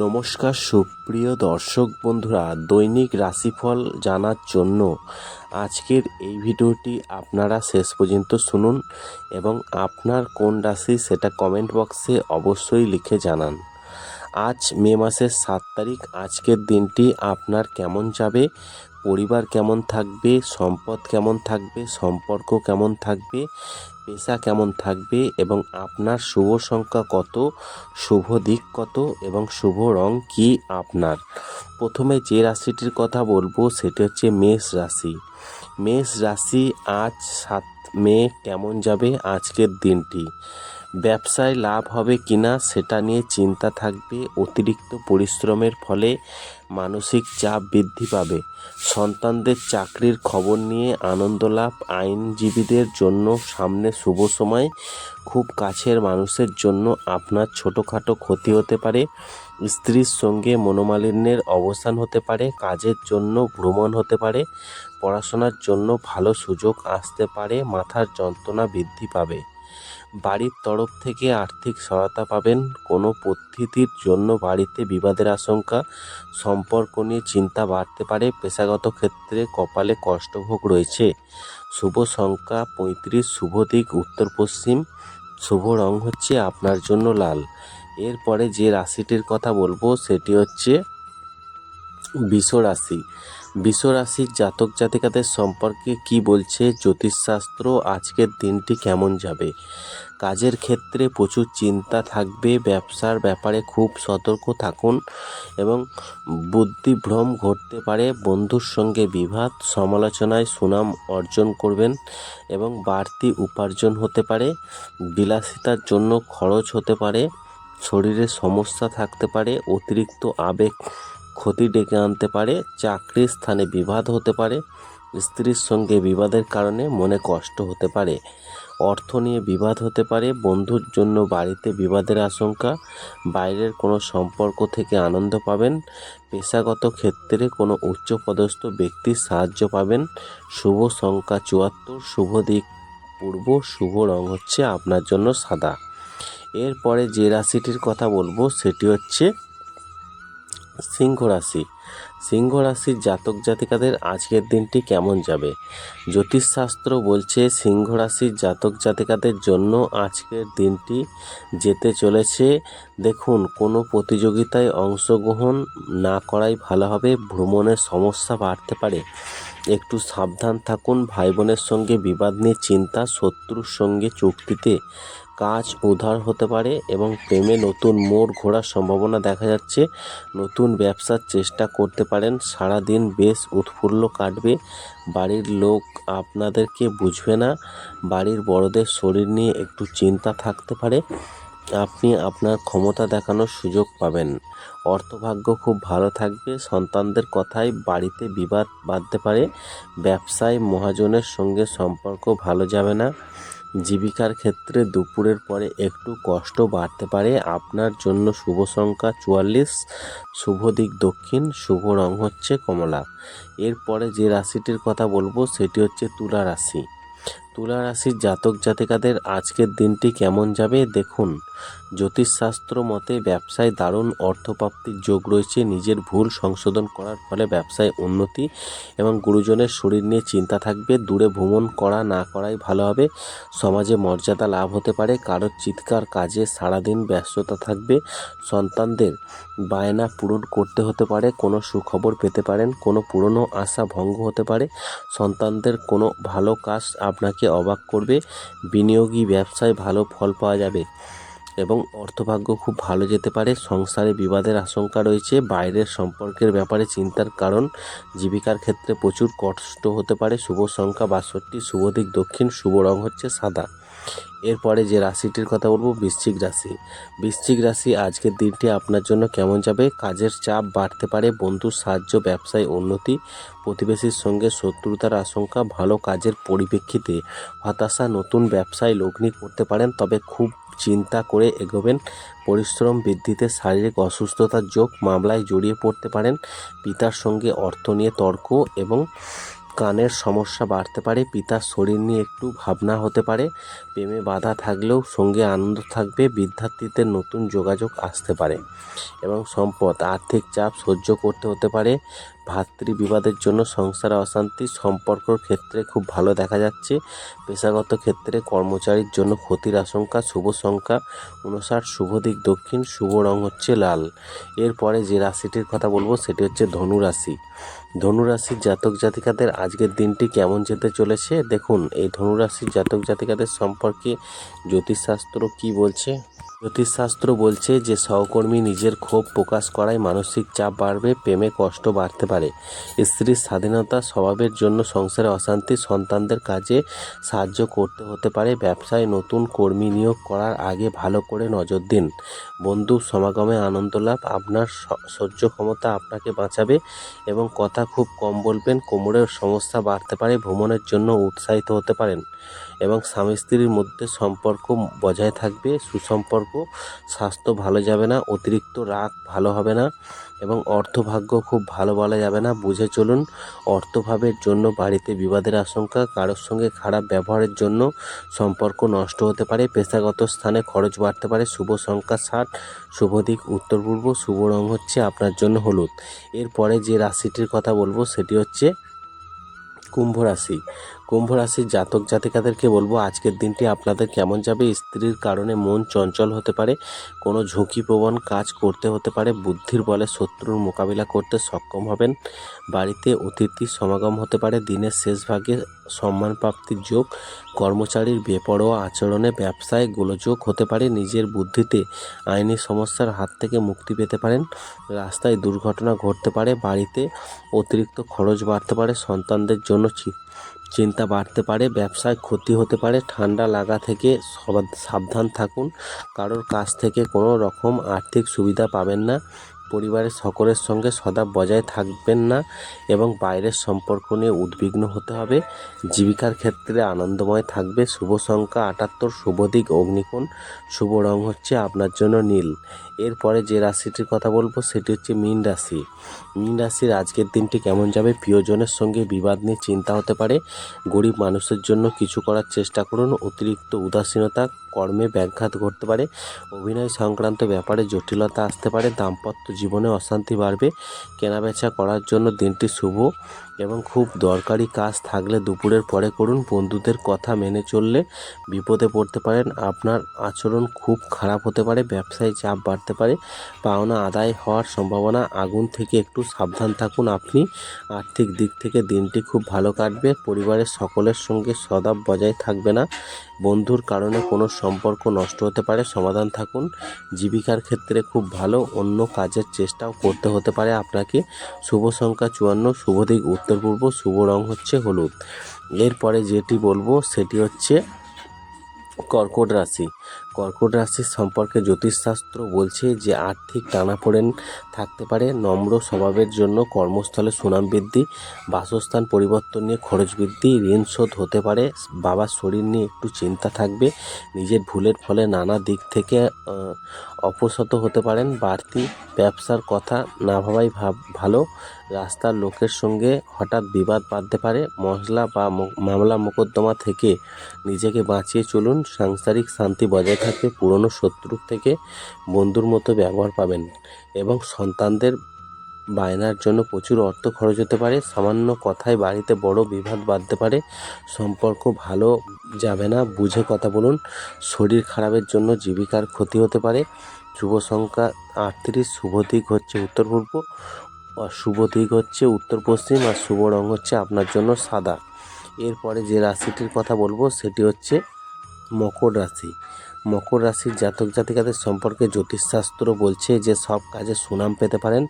নমস্কার, সুপ্রিয় দর্শক বন্ধুরা, দৈনিক রাশিফল জানার জন্য আজকের এই ভিডিওটি আপনারা শেষ পর্যন্ত শুনুন এবং আপনার কোন রাশি সেটা কমেন্ট বক্সে অবশ্যই লিখে জানান। আজ মে মাসের সাত তারিখ, আজকের দিনটি আপনার কেমন যাবে? পরিবার কেমন থাকবে, সম্পদ কেমন থাকবে, সম্পর্ক কেমন থাকবে, পেশা কেমন থাকবে এবং আপনার শুভ সংখ্যা কত, শুভ দিক কত এবং শুভ রং কি আপনার? প্রথমে যে রাশিটির কথা বলব সেটি হচ্ছে মেষ রাশি। মেষ রাশি আজ সাত মে কেমন যাবে আজকের দিনটি? ব্যবসায় লাভ হবে কিনা সেটা নিয়ে চিন্তা থাকবে। অতিরিক্ত পরিশ্রমের ফলে মানসিক চাপ বৃদ্ধি পাবে। সন্তানদের চাকরির খবর নিয়ে আনন্দ লাভ আইনজীবীদের জন্য সামনে শুভ সময়। খুব কাছের মানুষের জন্য আপনার ছোটোখাটো ক্ষতি হতে পারে। স্ত্রীর সঙ্গে মনোমালিন্যের অবসান হতে পারে, কাজের জন্য ভ্রমণ হতে পারে, পড়াশোনার জন্য ভালো সুযোগ আসতে পারে, মাথার যন্ত্রণা বৃদ্ধি পাবে। বাড়ির তরফ থেকে আর্থিক সহায়তা পাবেন। কোনো পদ্ধতির জন্য বাড়িতে বিবাদের আশঙ্কা। সম্পর্ক নিয়ে চিন্তা বাড়তে পারে। পেশাগত ক্ষেত্রে কপালে কষ্টভোগ রয়েছে। শুভ সংখ্যা পঁয়ত্রিশ, শুভ দিক উত্তর পশ্চিম। শুভ রং হচ্ছে আপনার জন্য লাল। এরপরে যে রাশিটির কথা বলব, সেটি হচ্ছে বিষ রাশি। বিষ রাশির জাতক জাতিকাদের সম্পর্কে কি বলছে জ্যোতিষশাস্ত্র? আজকের দিনটি কেমন যাবে? কাজের ক্ষেত্রে প্রচুর চিন্তা থাকবে, ব্যবসার ব্যাপারে খুব সতর্ক থাকুন এবং বুদ্ধিভ্রম ঘটতে পারে। বন্ধুর সঙ্গে বিবাদ, সমালোচনায় সুনাম অর্জন করবেন এবং বাড়তি উপার্জন হতে পারে। বিলাসিতার জন্য খরচ হতে পারে। শরীরে সমস্যা থাকতে পারে। অতিরিক্ত আবেগ ক্ষতি ডেকে আনতে পারে, চাকরির স্থানে বিবাদ হতে পারে, স্ত্রীর সঙ্গে বিবাদের কারণে মনে কষ্ট হতে পারে, অর্থ নিয়ে বিবাদ হতে পারে, বন্ধুর জন্য বাড়িতে বিবাদের আশঙ্কা, বাইরের কোনো সম্পর্ক থেকে আনন্দ পাবেন, পেশাগত ক্ষেত্রে কোনো উচ্চপদস্থ ব্যক্তির সাহায্য পাবেন, শুভ সংখ্যা চুয়াত্তর, শুভ দিক পূর্ব, শুভ রং হচ্ছে আপনার জন্য সাদা। এরপরে যে রাশিটির কথা বলব, সেটি হচ্ছে সিংহ রাশি। সিংহ রাশির জাতক জাতিকাদের আজকের দিনটি কেমন যাবে? জ্যোতিষশাস্ত্র বলছে সিংহ রাশির জাতক জাতিকাদের জন্য আজকের দিনটি যেতে চলেছে। দেখুন, কোনো প্রতিযোগিতায় অংশগ্রহণ না করাই ভালো হবে, ভ্রমণের সমস্যা বাড়তে পারে। একটু সাবধান থাকুন, ভাই বোনের সঙ্গে বিবাদ নিয়ে চিন্তা, শত্রুর সঙ্গে চুক্তিতে কাজ উধার হতে পারে এবং প্রেমে নতুন মোড় ঘোরার সম্ভাবনা দেখা যাচ্ছে। নতুন ব্যবসার চেষ্টা করতে পারেন। সারাদিন বেশ উৎফুল্ল কাটবে। বাড়ির লোক আপনাদেরকে বুঝবে না। বাড়ির বড়দের শরীর নিয়ে একটু চিন্তা থাকতে পারে। আপনি আপনার ক্ষমতা দেখানোর সুযোগ পাবেন। অর্থভাগ্য খুব ভালো থাকবে। সন্তানদের কথায় বাড়িতে বিবাদ বাঁধতে পারে। ব্যবসায় মহাজনের সঙ্গে সম্পর্ক ভালো যাবে না। জীবিকার ক্ষেত্রে দুপুরের পরে একটু কষ্ট বাড়তে পারে। আপনার জন্য শুভ সংখ্যা চুয়াল্লিশ, শুভ দিক দক্ষিণ, শুভ রং হচ্ছে কমলা। এরপরে যে রাশিটির কথা বলব, সেটি হচ্ছে তুলা রাশি। তুলা রাশির জাতক জাতিকাদের আজকের দিনটি কেমন যাবে দেখুন। জ্যোতিষশাস্ত্র মতে ব্যবসায় দারুণ অর্থপ্রাপ্তির যোগ রয়েছে, নিজের ভুল সংশোধন করার ফলে ব্যবসায় উন্নতি এবং গুরুজনের শরীর নিয়ে চিন্তা থাকবে, দূরে ভ্রমণ করা না করাই ভালো হবে, সমাজে মর্যাদা লাভ হতে পারে, কারোর চিৎকার কাজে সারাদিন ব্যস্ততা থাকবে, সন্তানদের বায়না পূরণ করতে হতে পারে, কোনো সুখবর পেতে পারেন, কোনো পুরনো আশা ভঙ্গ হতে পারে, সন্তানদের কোনো ভালো কাজ আপনাকে অবাক করবে, বিনিয়োগী ব্যবসায় ভালো ফল পাওয়া যাবে এবং অর্থভাগ্য খুব ভালো যেতে পারে। সংসারে বিবাদের আশঙ্কা রয়েছে, বাইরের সম্পর্কের ব্যাপারে চিন্তার কারণ, জীবিকার ক্ষেত্রে প্রচুর কষ্ট হতে পারে। শুভ সংখ্যা বাষট্টি, শুভ দিক দক্ষিণ, শুভ রং হচ্ছে সাদা। এরপরে যে রাশিটির কথা বলব, বৃশ্চিক রাশি। বৃশ্চিক রাশি, আজকের দিনটি আপনার জন্য কেমন যাবে? কাজের চাপ বাড়তে পারে, বন্ধুর সাহায্য, ব্যবসায় উন্নতি, প্রতিবেশীর সঙ্গে শত্রুতার আশঙ্কা, ভালো কাজের পরিপ্রেক্ষিতে হতাশা, নতুন ব্যবসায় লগ্নি করতে পারেন, তবে খুব চিন্তা করে এগোবেন। পরিশ্রম বৃদ্ধিতে শারীরিক অসুস্থতার যোগ মামলায় জড়িয়ে পড়তে পারেন। পিতার সঙ্গে অর্থ নিয়ে তর্ক এবং কানের সমস্যা বাড়তে পারে, পিতার শরীর নিয়ে একটু ভাবনা হতে পারে, প্রেমে বাধা থাকলেও সঙ্গে আনন্দ থাকবে বিদ্যার্থীদের নতুন যোগাযোগ আসতে পারে এবং সম্পদ, আর্থিক চাপ সহ্য করতে হতে পারে ভাতৃ বিবাদের জন্য সংসারে অশান্তি সম্পর্কর ক্ষেত্রে খুব ভালো দেখা যাচ্ছে। পেশাগত ক্ষেত্রে কর্মচারীর জন্য ক্ষতির আশঙ্কা, শুভ সংখ্যা, উনষাট, শুভ দিক, দক্ষিণ, শুভ রং হচ্ছে লাল। এরপরে যে রাশিটির কথা বলব, সেটি হচ্ছে ধনু রাশি ধনুরাশির জাতক জাতিকাদের আজকের দিনটি কেমন যেতে চলেছে? দেখুন, এই ধনুরাশির জাতক জাতিকাদের সম্পর্কে জ্যোতিষশাস্ত্র কি বলছে? জ্যোতিষশাস্ত্র বলছে যে সহকর্মী নিজের ক্ষোভ প্রকাশ করায় মানসিক চাপ বাড়বে, প্রেমে কষ্ট বাড়তে পারে। স্ত্রীর স্বাধীনতা স্বভাবের জন্য সংসারে অশান্তি সন্তানদের কাজে সাহায্য করতে হতে পারে। ব্যবসায় নতুন কর্মী নিয়োগ করার আগে ভালো করে নজর দিন। বন্ধু সমাগমে আনন্দ লাভ, আপনার সহ্য ক্ষমতা আপনাকে বাঁচাবে এবং কথা খুব কম বলবেন, কোমরের সমস্যা বাড়তে পারে, ভ্রমণের জন্য উৎসাহিত হতে পারেন। এবং স্বামী স্ত্রীর মধ্যে সম্পর্ক বজায় থাকবে, সুসম্পর্ক, স্বাস্থ্য ভালো যাবে না, অতিরিক্ত রাগ ভালো হবে না এবং অর্থভাগ্য খুব ভালো বলা যাবে না। বুঝে চলুন, অর্থভাবের জন্য বাড়িতে বিবাদের আশঙ্কা, কারোর সঙ্গে খারাপ ব্যবহারের জন্য সম্পর্ক নষ্ট হতে পারে, পেশাগত স্থানে খরচ বাড়তে পারে, শুভ সংখ্যা ষাট, শুভ দিক উত্তর পূর্ব, শুভ রং হচ্ছে আপনার জন্য হলুদ। এরপরে যে রাশিটির কথা বলব, সেটি হচ্ছে কুম্ভ রাশি। কুম্ভ রাশির জাতক জাতিকাদেরকে বলব, আজকের দিনটি আপনাদের কেমন যাবে? স্ত্রীর কারণে মন চঞ্চল হতে পারে, কোনো ঝুঁকিপ্রবণ কাজ করতে হতে পারে, বুদ্ধির বলে শত্রুর মোকাবিলা করতে সক্ষম হবেন, বাড়িতে অতিথি সমাগম হতে পারে, দিনের শেষ ভাগে সম্মান প্রাপ্তির যোগ, কর্মচারীর বেপরোয়া আচরণে ব্যবসায় গোলযোগ হতে পারে, নিজের বুদ্ধিতে আইনি সমস্যার হাত থেকে মুক্তি পেতে পারেন, রাস্তায় দুর্ঘটনা ঘটতে পারে, বাড়িতে অতিরিক্ত খরচ বাড়তে পারে, সন্তানদের জন্য চিন্তা বাড়তে পারে, ব্যবসায় ক্ষতি হতে পারে, ঠান্ডা লাগা থেকে সবা- সাবধান থাকুন। কারোর কাছ থেকে কোনো রকম আর্থিক সুবিধা পাবেন না। পরিবারের সকলের সঙ্গে সদা বজায় থাকবেন না এবং বাইরের সম্পর্ক নিয়ে উদ্বিগ্ন হতে হবে। জীবিকার ক্ষেত্রে আনন্দময় থাকবে। শুভ সংখ্যা আটাত্তর, শুভ দিক অগ্নিকোণ। শুভ রং হচ্ছে আপনার জন্য নীল। এরপরে যে রাশিটির কথা বলব, সেটি হচ্ছে মীন রাশি। মীন রাশির আজকের দিনটি কেমন যাবে? প্রিয়জনের সঙ্গে বিবাদ নিয়ে চিন্তা হতে পারে। গরিব মানুষের জন্য কিছু করার চেষ্টা করুন। অতিরিক্ত উদাসীনতা কর্মে ব্যাঘাত ঘটতে পারে। অভিনয় সংক্রান্ত ব্যাপারে জটিলতা আসতে পারে। দাম্পত্য জীবনে অশান্তি বাড়বে। কেনাবেচা করার জন্য দিনটি শুভ। এবং খুব দরকারি কাজ থাকলে দুপুরের পরে করুন। বন্ধুদের কথা মেনে চললে বিপদে পড়তে পারেন। আপনার আচরণ খুব খারাপ হতে পারে, ব্যবসায় চাপ বাড়তে পারে, পাওনা আদায় হওয়ার সম্ভাবনা। আগুন থেকে একটু সাবধান থাকুন আপনি। আর্থিক দিক থেকে দিনটি খুব ভালো কাটবে। পরিবারের সকলের সঙ্গে সদাব বজায় থাকবে না। বন্ধুর কারণে কোনো সম্পর্ক নষ্ট হতে পারে, সমাধান থাকুন। জীবিকার ক্ষেত্রে খুব ভালো, অন্য কাজের চেষ্টাও করতে হতে পারে আপনাকে। শুভ সংখ্যা চুয়ান্ন, শুভ দিক উত্তর পূর্ব, শুভ রং হচ্ছে হলুদ। এরপরে যেটি বলব, সেটি হচ্ছে কর্কট রাশি। কর্কট রাশির সম্পর্কে জ্যোতিষশাস্ত্র বলছে যে আর্থিক টানাপোড়েন থাকতে পারে, নম্র স্বভাবের জন্য কর্মস্থলে সুনাম বৃদ্ধি, বাসস্থান পরিবর্তন নিয়ে খরচ বৃদ্ধি, ঋণ শোধ হতে পারে, বাবার শরীর নিয়ে একটু চিন্তা থাকবে, নিজের ভুলের ফলে নানা দিক থেকে অপসত হতে পারেন, বাড়তি ব্যবসার কথা না ভাবাই ভাব, ভালো, রাস্তার লোকের সঙ্গে হঠাৎ বিবাদ বাঁধতে পারে, মশলা বা মামলা মোকদ্দমা থেকে নিজেকে বাঁচিয়ে চলুন, সাংসারিক শান্তি বজায় থাকবে পুরনো শত্রুর থেকে বন্ধুর মতো ব্যবহার পাবেন এবং সন্তানদের বায়নার জন্য প্রচুর অর্থ খরচ হতে পারে। সামান্য কথায় বাড়িতে বড় বিবাদ বাঁধতে পারে। সম্পর্ক ভালো যাবে না, বুঝে কথা বলুন। শরীর খারাপের জন্য জীবিকার ক্ষতি হতে পারে। শুভ সংখ্যা আটত্রিশ, শুভ দিক হচ্ছে উত্তর পূর্ব শুভ দিক হচ্ছে উত্তর পশ্চিম আর শুভ রং হচ্ছে আপনার জন্য সাদা। এরপরে যে রাশিটির কথা বলব সেটি হচ্ছে মকর রাশি। মকর রাশির জাতক জাতিকাদের সম্পর্কে জ্যোতিষশাস্ত্র বলছে যে সব কাজে সুনাম পেতে পারেন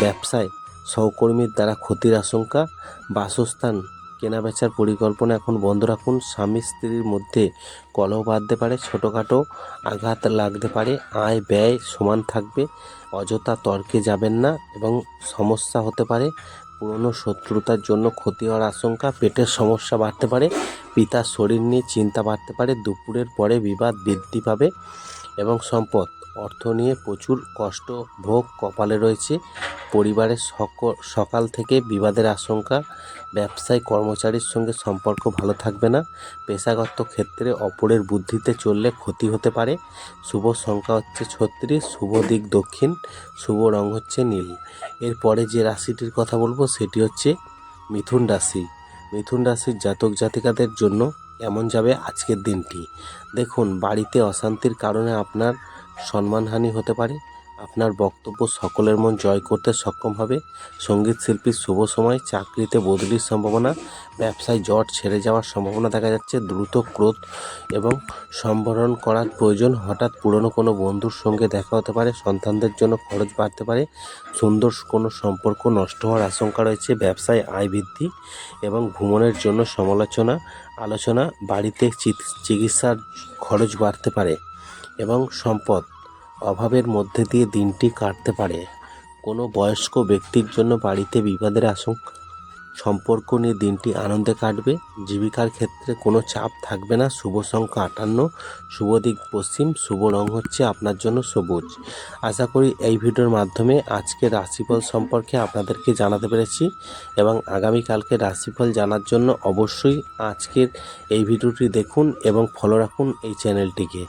ব্যবসায়। সহকর্মীর দ্বারা ক্ষতির আশঙ্কা, বাসস্থান, কেনাবেচার পরিকল্পনা এখন বন্ধ রাখুন। স্বামী স্ত্রীর মধ্যে কলহ বাঁধতে পারে, ছোটোখাটো আঘাত লাগতে পারে, আয় ব্যয় সমান থাকবে, অযথা তর্কে যাবেন না এবং সমস্যা হতে পারে পুরনো শত্রুতার জন্য ক্ষতি হওয়ার আশঙ্কা, পেটের সমস্যা বাড়তে পারে, পিতার শরীর নিয়ে চিন্তা বাড়তে পারে, দুপুরের পরে বিবাদ বৃদ্ধি পাবে এবং সম্পদ অর্থ নিয়ে প্রচুর কষ্ট ভোগ কপালে রয়েছে। পরিবারের সক- সকাল থেকে বিবাদের আশঙ্কা। ব্যবসায় কর্মচারীর সঙ্গে সম্পর্ক ভালো থাকবে না। পেশাগত ক্ষেত্রে অপরের বুদ্ধিতে চললে ক্ষতি হতে পারে। শুভ সংখ্যা হচ্ছে ছত্রিশ, শুভ দিক দক্ষিণ, শুভ রং হচ্ছে নীল। এরপরে যে রাশিটির কথা বলব সেটি হচ্ছে মিথুন রাশি। মিথুন রাশির জাতক জাতিকাদের জন্য এমন যাবে আজকের দিনটি? দেখুন, বাড়িতে অশান্তির কারণে আপনার সম্মানহানি হতে পারে। আপনার বক্তব্য সকলের মন জয় করতে সক্ষম হবে। সংগীত শিল্পীর শুভ সময়, চাকরিতে বদলির সম্ভাবনা, ব্যবসায় জট ছেড়ে যাওয়ার সম্ভাবনা দেখা যাচ্ছে। দ্রুত ক্রোধ এবং সম্বরণ করার প্রয়োজন। হঠাৎ পুরনো কোনো বন্ধুর সঙ্গে দেখা হতে পারে। সন্তানদের জন্য খরচ বাড়তে পারে। সুন্দর কোনো সম্পর্ক নষ্ট হওয়ার আশঙ্কা রয়েছে। ব্যবসায় আয় বৃদ্ধি এবং ভ্রমণের জন্য সমালোচনা, আলোচনা, বাড়িতে চিকিৎসার খরচ বাড়তে পারে। এবং সম্পদ। অভাবের মধ্যে দিয়ে দিনটি কাটতে পারে। কোনো বয়স্ক ব্যক্তির জন্য বাড়িতে বিবাদের আশঙ্কা সম্পর্ক নিয়ে দিনটি আনন্দে কাটবে। জীবিকার ক্ষেত্রে কোনো চাপ থাকবে না। শুভ সংখ্যা আটান্ন, শুভ দিক পশ্চিম, শুভ রং হচ্ছে আপনার জন্য সবুজ। আশা করি এই ভিডিওর মাধ্যমে আজকে রাশিফল সম্পর্কে আপনাদেরকে জানাতে পেরেছি এবং আগামীকালকে রাশিফল জানার জন্য অবশ্যই আজকের এই ভিডিওটি দেখুন এবং ফলো রাখুন এই চ্যানেলটিকে